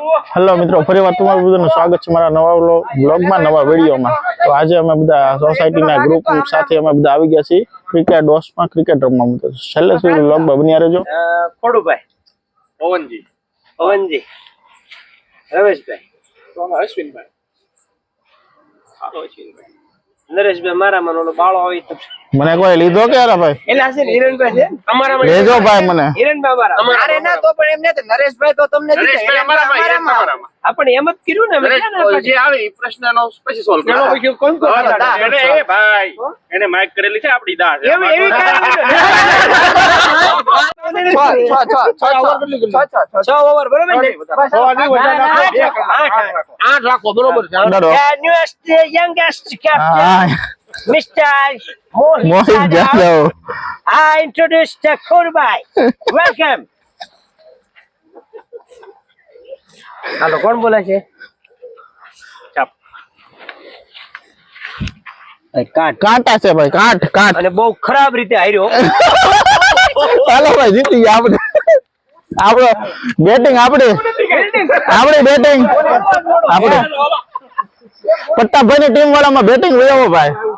Hello મિત્રો ફરી વાર તમારું બધાનું સ્વાગત છે મારા નવા બ્લોગમાં નવા વિડીયોમાં. તો આજે અમે બધા સોસાયટીના ગ્રુપ સાથે અમે બધા આવી ગયા છીએ ક્રિકેટ ડોસમાં ક્રિકેટ રમવા તો છેલ્લે સુધી વ્લોગમાં બન્યા રહેજો. ખોડુભાઈ પવનજી. પવનજી. રમેશભાઈ. અશ્વિનભાઈ. નરેશભાઈ મારા ઓલો બાળો આવી તો મને કોઈ લીધો કે યાર ભાઈ? એલા છે હિરણભાઈ છે. અમારામાં લેજો ભાઈ મને. હિરણભાઈ અમારા અરે ના તો પણ એમ તો નરેશભાઈ તો તમને નરેશભાઈ અમારા. આપણે એમ જ કર્યું ને અમે નરેશ, ક્યાં ના પાડી? જે આવે એ પ્રશ્નનો પછી સોલ્વ કરો. કોણ કોણ. એને એ ભાઈ એને માઇક કરેલી છે આપણી છે એવી એવી કાંઈ છ, છ, છ, છ, છ, છ, છ, છ. છ ઓવર બરોબર ને? આઠ રાખો બરોબર છે. Youngest captain mister Mohit Jadhav. I introduce the Kurbai. Welcome. હાલો કોણ બોલે છે ચાપ કાટ કાંટા છે ભાઈ કાંઠ કાંઠ અને બહુ ખરાબ રીતે હાર્યો. હાલો ભાઈ જીતી ગયા આપણે. આપણો બેટિંગ આપણે. આપણે બેટિંગ આપણે. પટ્ટાભાઈ ની ટીમ વાળામાં બેટિંગ વયો ભાઈ પહેલી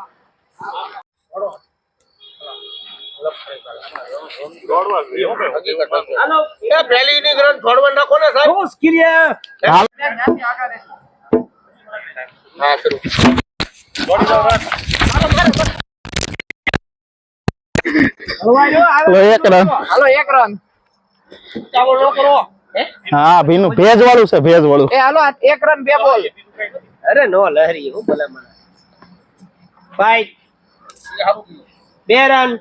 ઇનિંગ રન થોડવન નાખો ને સાહેબ બહુ સ્કિલિયા હા ભીનું ભેજ વાળું છે ભેજ વાળું એ હાલો એક રન બે બોલ અરે, નો લહેરી, હું ભલે મને. ફાઈટ બે રન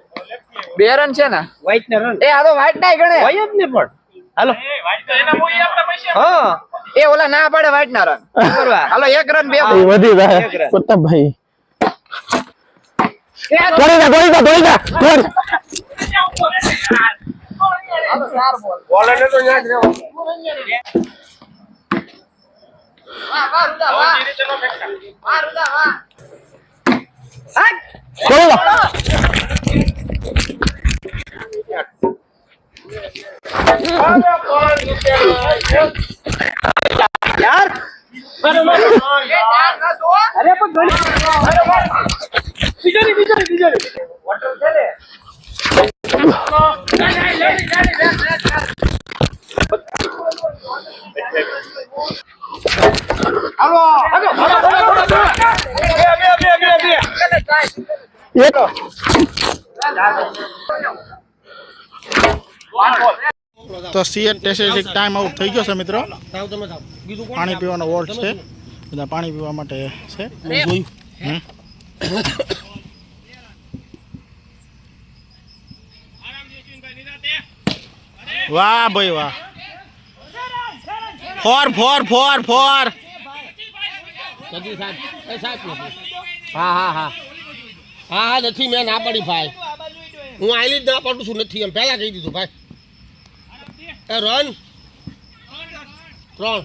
બે રન છે ને? વ્હાઈટ ને રન એ આ તો વાઈટ ના ગણે. હોય જ ને પણ. હાલો. હા. એ ઓલા ના પાડે વ્હાઈટ ના રન હાલો એક રન બે વધી જાય. એક ભાઈ દોડી જા દોડી જા દોડી જા. દોડ. બોલર ને તો યાદ રહેવા રહેવો. વાહ, વાહ, રૂદા, વાહ. વાહ, રૂદા, વાહ. જા યાર. અરે પણ ઘણી બીજો ની? બીજો ની બીજો ની વોટર છે ને એક તો સીએન ટેસ્ટેટિક ટાઈમ આઉટ થઈ ગયો છે મિત્રો? પાણી પીવાનો વોલ્ટ છે. બધા પાણી પીવા માટે છે. જોયું હમ. વાહ ભાઈ વાહ. Four four four four. હા હા હા. હા હા નથી મેં ના પાડી ભાઈ. હું આઈલી જ ના પડું છું નથી એમ. પહેલા કહી દીધું ભાઈ. એ રન ત્રણ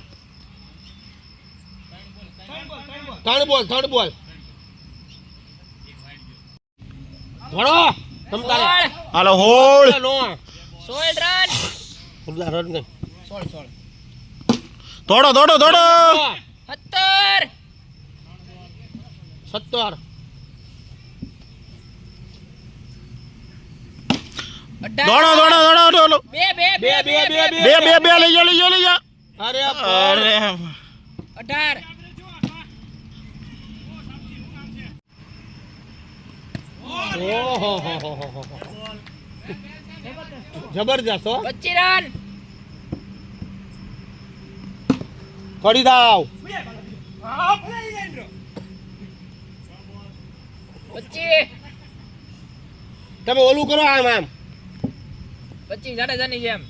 ત્રણ બોલ ત્રણ બોલ. ભણો તમતારે હાલો હોળ. નો. રન રન નહીં દોડો દોડો. દોડો સત્તર. દોડો દોડો દોડો દોડો બે બે બે બે બે બે બે લઈ જાઓ લઈ જાઓ લઈ જાઓ અરે અરે. અઢાર. જબરજસ્ત હો. પચ્ચી રન. ફરી દાવ. તમે ઓલું કરો આમ આમ. પચ્ચી જાડેજાની જેમ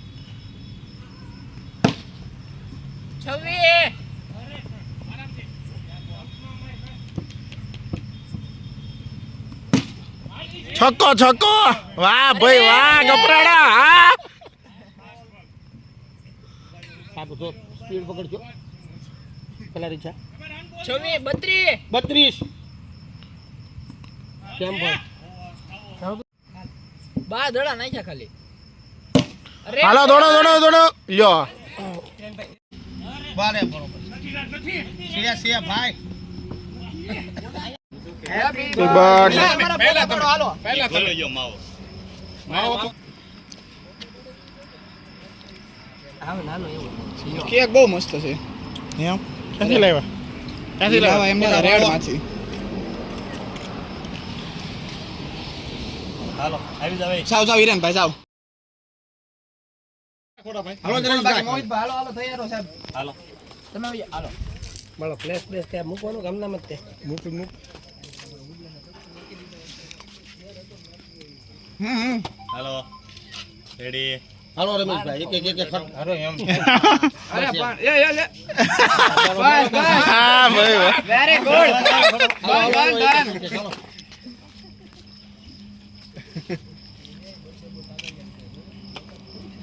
છવ્વીસ. છક્કો છક્કો. વાહ ભાઈ વાહ કપરાડા હા. સાબુ જો સ્પીડ પકડજો. પેલા રીચા છવ્વીસ બત્રીસ. બત્રીસ. કેમ ભાઈ? બા દડા નાખ્યા ખાલી. હાલો દોડો દોડો દોડો. લ્યો. બારે બરોબર. સિયા સિયા ભાઈ. કેક બહુ મસ્ત છે. એમ? ક્યાંથી લાવ્યા? ક્યાંથી લાવ્યા? એમને રેડમાંથી સાવ સાવ હિરેન ભાઈ સાવ હાલો જરેશભાઈ હાલો હાલો તૈયારો સાહેબ. હાલો. તમે હાલો. બોલો પ્લેસ પ્લેસ ત્યાં મૂકવાનું ગામના મત તે? મૂક મૂક. હમ હમ. હાલો. રેડી હાલો રમેશભાઈ એક એક એક એક ખર- અરે પણ એ એ લે બસ બસ. હા ભાઈ. વેરી ગુડ હાલો, હાલો, Done, done, એક એક એક, હાલો.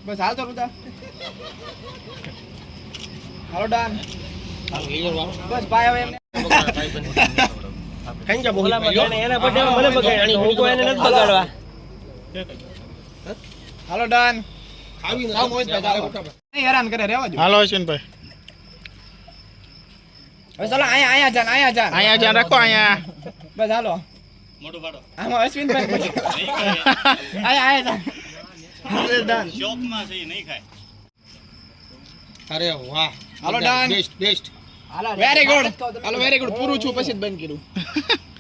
બસ હાલ તો રૂદા હાલો ડન. બસ ભાઈ હવે એમને. ભાઈ બને. કઈ જા બોલી ભાઈ, યો. હાલો ડન. ખાવી સાવ મોજ ભાઈ હેરાન કરે રેવા જો હાલો અશ્વિનભાઈ હવે ચાલો અહીંયા અહીંયા જાન અહીંયા જાન. અહીંયા જ્યાં રાખો અહીંયા. બસ હાલો. મોટું પાડો આમાં અશ્વિનભાઈ પછી અહીંયા અહીંયા જાન શોપમાં છે નહીં ખાય. અરે વાહ. હાલો, done. Best best very good હાલો વેરી ગુડ પૂરું છું પછી જ બંધ કર્યું